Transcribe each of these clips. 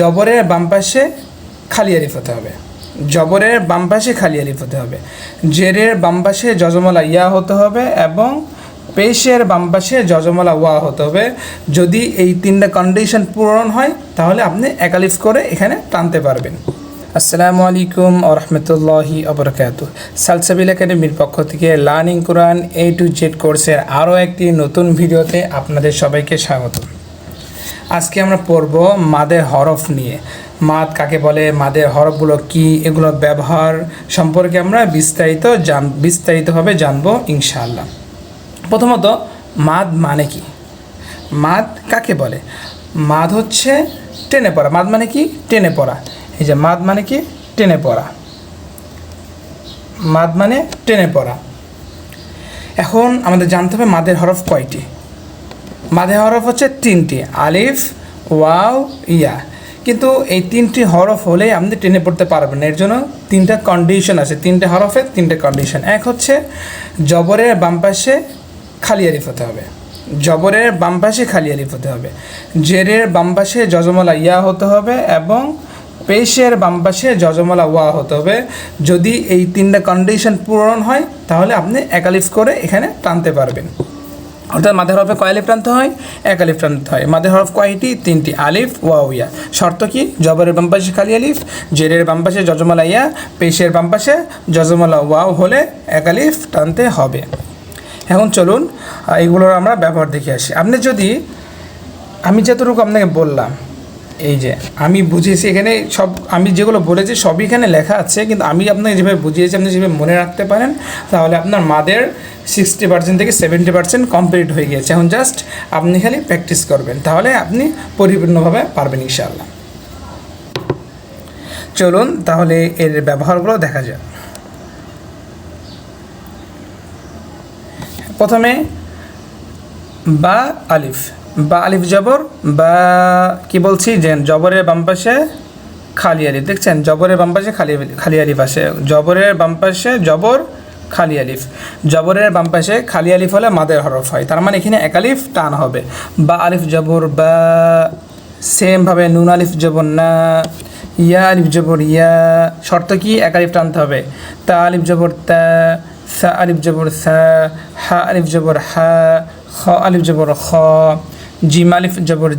জবরের বাম পাশে খালি আলিফ হতে হবে। জবরের বাম পাশে খালি আলিফ হতে হবে। জেরের বাম পাশে যজমলা ইয়া হতে হবে এবং পেশের বাম পাশে যজমলা ওয়া হতে হবে। যদি এই তিনটা কন্ডিশন পূরণ হয়, তাহলে আপনি একালিফ করে এখানে টানতে পারবেন। আসসালামু আলাইকুম ও রহমতুল্লাহি অবরকাত সালসাবিল একাডেমির পক্ষ থেকে learning Quran A to Z কোর্সের আরও একটি নতুন ভিডিওতে আপনাদের সবাইকে স্বাগত আজকে আমরা পড়ব মাদের হরফ নিয়ে। মাদ কাকে বলে? মাদের হরফগুলো কি? এগুলোর ব্যবহার সম্পর্কে আমরা বিস্তারিত জান, বিস্তারিতভাবে জানব ইনশাআল্লাহ। প্রথমত, মাদ মানে কি? মাদ কাকে বলে? মাদ হচ্ছে টেনে পড়া। মাদ মানে কি? টেনে পড়া। এই যে মাদ মানে কি? টেনে পড়া। মাদ মানে টেনে পড়া। এখন আমাদের জানতে হবে মাদের হরফ কয়টি? মাদের হরফ হচ্ছে তিনটি, আলিফ, ওয়াও, ইয়া। কিন্তু এই তিনটি হরফ হলে আপনি টেনে পড়তে পারবেন এর জন্য তিনটা কন্ডিশন আছে, তিনটে হরফের তিনটে কন্ডিশন এক হচ্ছে জবরের বাম পাশে খালি আলিফ হতে হবে। জবরের বাম পাশে খালি আলিফ হতে হবে। জেরের বাম পাশে যজমলা ইয়া হতে হবে এবং পেশের বাম পাশে যজমলা ওয়া হতে হবে। যদি এই তিনটা কন্ডিশন পূরণ হয়, তাহলে আপনি একালিফ করে এখানে টানতে পারবেন। অর্থাৎ মাদের হরফে কয় আলিফ টানতে হয়? এক আলিফ টানতে হয়। মাদের হরফ কয়টি তিনটি আলিফ ওয়াউয়া শর্ত কি? জবরের বামপাশে খালি আলিফ, জেরের বাম পাশে যজমলা, ইয়া। পেশের বামপাশে পাশে যজমলা, ওয়াও হলে এক আলিফ টানতে হবে। এখন চলুন এগুলোর আমরা ব্যবহার দেখে আসি। আপনি যদি, আমি যতটুকু আপনাকে বললাম এই যে, আমি বুঝিয়েছি এখানে সব, আমি যেগুলো বলেছি সবই এখানে লেখা আছে, কিন্তু আমি আপনাকে যেভাবে বুঝিয়েছি, আপনি যেভাবে মনে রাখতে পারেন, তাহলে আপনার মাদের সিক্সটি পার্সেন্ট থেকে সেভেন্টি পার্সেন্ট কমপ্লিট হয়ে গিয়েছে। এখন জাস্ট আপনি খালি প্র্যাকটিস করবেন, তাহলে আপনি পরিপূর্ণভাবে পারবেন ইনশাআল্লাহ। চলুন তাহলে এর ব্যবহারগুলো দেখা যাক। প্রথমে বা আলিফ। বা আলিফ জবর বা কি বলছি যে জবরের বাম পাশে খালি আলিফ, দেখছেন? জবরের বাম পাশে খালি খালি আলিফ আসে। জবরের বাম পাশে জবর, খালি আলিফ। জবরের বাম পাশে খালি আলিফ হলে মাদের হরফ হয়। তার মানে এখানে এক আলিফ, টান হবে। বা আলিফ জবর, বা সেমভাবে নুন আলিফ জবর না, ইয়া আলিফ জবর, ইয়া। শর্ত কি? এক আলিফ টানতে হবে। তা আলিফ জবর, তা, সা আলিফ জবর, সা, হা আলিফ জবর, হা, খ আলিফ জবর, খ। জিম আলিফ জবর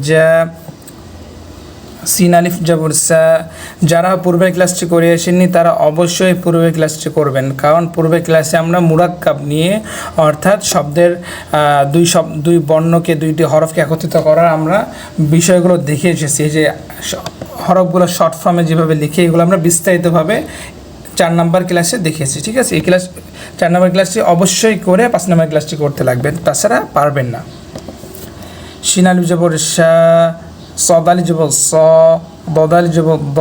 সিন আলিফ জবর যারা পূর্বের ক্লাসটি করে আসেননি, তারা অবশ্যই পূর্বের ক্লাসটি করবেন। কারণ পূর্বের ক্লাসে আমরা মুরাক্কাব নিয়ে, অর্থাৎ শব্দের দুই শব, দুই বর্ণকে, দুইটি হরফকে একত্রিত করার আমরা বিষয়গুলো দেখে এসেছি। যে হরফগুলো শর্ট ফর্মে যেভাবে লিখে, এগুলো আমরা বিস্তারিতভাবে চার নাম্বার ক্লাসে দেখেছি, ঠিক আছে? এই ক্লাস, চার নাম্বার ক্লাসটি অবশ্যই করে পাঁচ নাম্বার ক্লাসটি করতে লাগবেন। তাছাড়া পারবেন না। শিনালি জবর শা সদালি জবর স দদালি জবর দ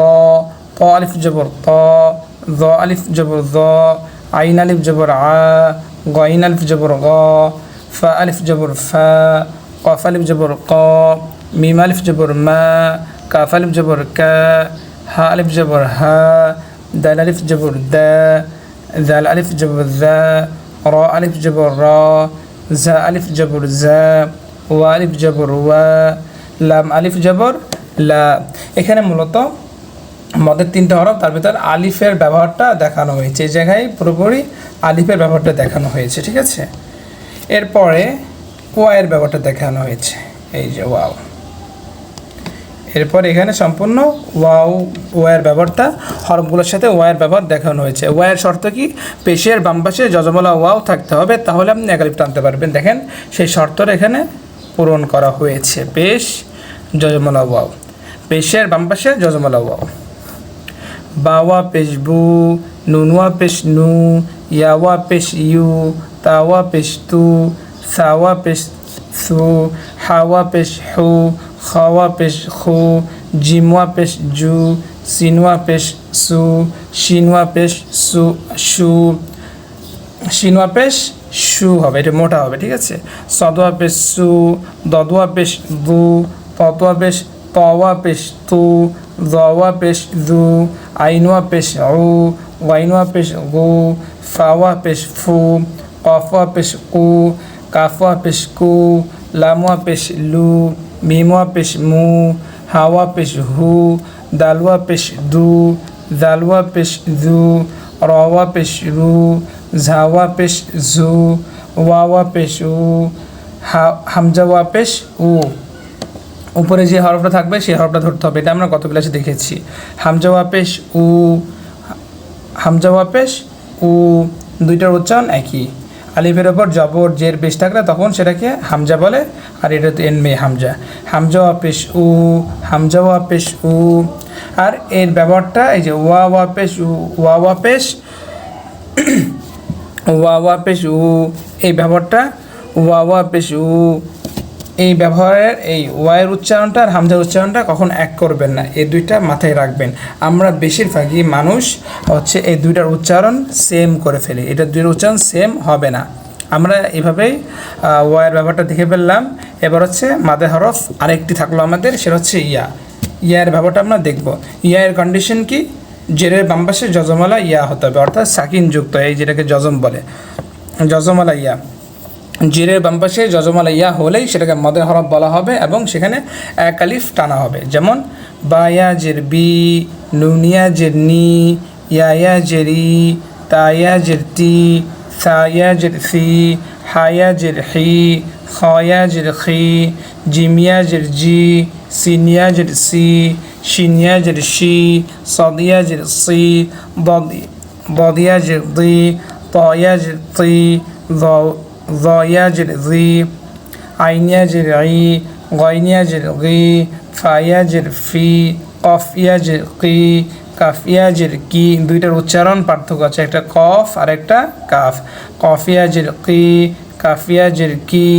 ত আলিফ জবর ত দ আলিফ জবর দ আইন আলিফ জবর আ গইন আলিফ জবর গ ফা আলিফ জবর ফা কফ আলিফ জবর ক মিম আলিফ জবর মা কাফ আলিফ জবর কা হা আলিফ জবর হা দাল আলিফ জবর দা দাল আলিফ জবর দা র আলিফ জবর র জা আলিফ জবর জা ওয়া আলিফ জবর, ওয়া লাম আলিফ জবর, লা। এখানে মূলত মদের তিনটে হরফ, তার ভিতর আলিফের ব্যবহারটা দেখানো হয়েছে। এই জায়গায় পুরোপুরি আলিফের ব্যবহারটা দেখানো হয়েছে, ঠিক আছে? এরপরে ওয়াইয়ের ব্যবহারটা দেখানো হয়েছে। এই যে ওয়াও। এরপর এখানে সম্পূর্ণ ওয়াও ওয়ার ব্যবহারটা, হরফগুলোর সাথে ওয়ার ব্যবহার দেখানো হয়েছে। ওয়ার শর্ত কি? পেশের বাম পাশে যজমলা ওয়াও থাকতে হবে, তাহলে আপনি একালিফ টানতে পারবেন। দেখেন, সেই শর্তটা এখানে পূরণ করা হয়েছে। পেশ যজমলা ওয়াও পেশের বাম পাশে যজমলা ওয়াও বাওয়া পেশ বু নুনওয়া পেশ নু, ইয়াওয়া পেশ ইউ, তাওয়া পেশ তু, সাওয়া পেশ সু, হাওয়া পেশ হু, খাওয়া পেশ খু জিমওয়া পেশ জু সিনওয়া পেশ সু শিনওয়া পেশ সু সু শিনওয়া পেশ সু হবে, এটা মোটা হবে, ঠিক আছে? সদোয়া পেশ সু দদোয়া পেশ দু ততোয়া পেশ তওয়া পেশ তু দওয়া পেশ দু আইনোয়া পেশ উ ওয়াইনোয়া পেশ গু ফাওয়া পেশ ফু কফওয়া পেশ কু কাফওয়া পেশ কু লামওয়া পেশ লু মিমওয়া পেশ মু হাওয়া পেশ হু দালওয়া পেশ দু জালওয়া পেশ জু রওয়া পেশ রু ঝাওয়া পেশ জু ওয়াওয়া পেশ উ, হা- হামজা ওয়া পেশ উ। উপরে যে হরফটা থাকবে, সেই হরফটা ধরতে হবে। এটা আমরা গত ক্লাসে দেখেছি। হামজা ওয়া পেশ উ হামজা ওয়া পেশ উ, দুইটার উচ্চারণ একই। আলিফের ওপর জবর জের পেশ থাকলে তখন সেটাকে হামজা বলে, আর এটা তো এনমে হামজা হামজা। পেশ উ হামজা পেশ উ। আর এর ব্যবহারটা এই যে ওয়া ওয়া পেশ উ ওয়া ওয়া পেশ ওয়া ওয়া পেশ উ এই ব্যবহারটা ওয়া ওয়া পেশ উ। এই ব্যবহারের এই ওয়াইয়ের উচ্চারণটা আর হামজার উচ্চারণটা কখন এক করবেন না এই দুইটা মাথায় রাখবেন। আমরা বেশিরভাগই মানুষ হচ্ছে এই দুইটার উচ্চারণ সেম করে ফেলি এটা দুইটার উচ্চারণ সেম হবে না। আমরা এভাবেই আহ, ব্যবহারটা দেখে ফেললাম এবার হচ্ছে মাদে হরফ আরেকটি থাকল আমাদের সেটা হচ্ছে ইয়া। ইয়ার ব্যবহারটা আমরা দেখব। ইয়ার কন্ডিশন কি? জেরের বাম পাশে যজমালা ইয়া হতে হবে, অর্থাৎ সাকিন যুক্ত এই যেটাকে যজম বলে। যজমালা ইয়া। জিরের বাম পাশে যজমালা ইয়া হলেই সেটাকে মদের হরফ বলা হবে এবং সেখানে এক আলিফ টানা হবে। যেমন বায়া জের বি নুনিয়া জের নি ইয়ায়া জেরি তায়া জের তি সায়া জের সি হায়া জের হি খয়া জের খি জিমিয়া জের জি সিনিয়া জের সি শিনিয়া জের শি সদিয়া জের সি বদি বদিয়া জের দি طايا جرطي ضايا جرذي عينيا جرعي غينيا جرغي ফাইয়া জেরফি কফিয়া জেরকি কাফিয়া জেরকি দুইটার উচ্চারণ পার্থক্য আছে একটা কফ আর একটা কাফ কফিয়া জেরকি কাফিয়া জেরকি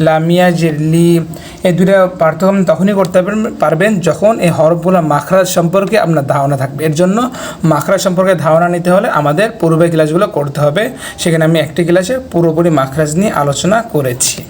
লামিয়া জেরলি এই দুইটা পার্থক্য তখনই করতে পারবেন- যখন এই হরফগুলো মাখরাজ সম্পর্কে আপনার ধারণা থাকবে। এর জন্য মাখরাজ সম্পর্কে ধারণা নিতে হলে আমাদের পূর্বে ক্লাসগুলো করতে হবে। সেখানে আমি একটি ক্লাসে পুরোপুরি মাখরাজ নিয়ে আলোচনা করেছি।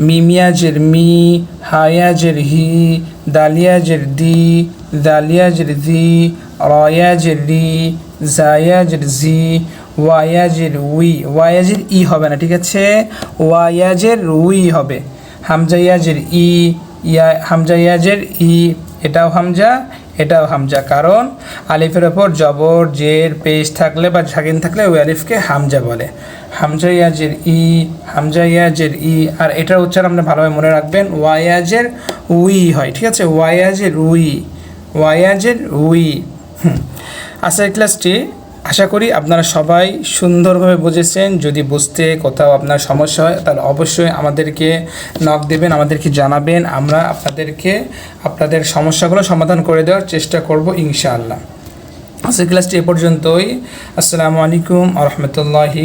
মিমিয়া জের মি হায়া জের হি দালিয়া জের দি দালিয়া জের দি রয়া জের রি জায়া জের জি ওয়াইয়াজের উই, ওয়াইয়াজের ই হবে না, ঠিক আছে? ওয়াইয়াজের উই হবে। হামজাইয়াজের ই, ইয়া, হামজাইয়াজের ই, এটাও হামজা এটাও হামজা। কারণ আলিফের ওপর জবর, জের, পেশ থাকলে বা ঝাগিন থাকলে ওই আলিফকে হামজা বলে। হামজা ইয়াজের ই হামজা ইয়াজের ই, আর এটার উচ্চারণ আপনি ভালোভাবে মনে রাখবেন, ওয়াইয়াজের উই হয়, ঠিক আছে? ওয়াইয়াজের উই ওয়াইয়াজের উই। হুম। আজকের ক্লাসটি আশা করি আপনারা সবাই সুন্দরভাবে বুঝেছেন। যদি বুঝতে কোথাও আপনার সমস্যা হয়, তাহলে অবশ্যই আমাদেরকে নক দেবেন, আমাদেরকে জানাবেন। আমরা আপনাদেরকে, আপনাদের সমস্যাগুলো সমাধান করে দেওয়ার চেষ্টা করব ইনশাআল্লাহ। আজকের ক্লাসটি এ পর্যন্তই। আসসালামু আলাইকুম আ রহমতুল্লাহি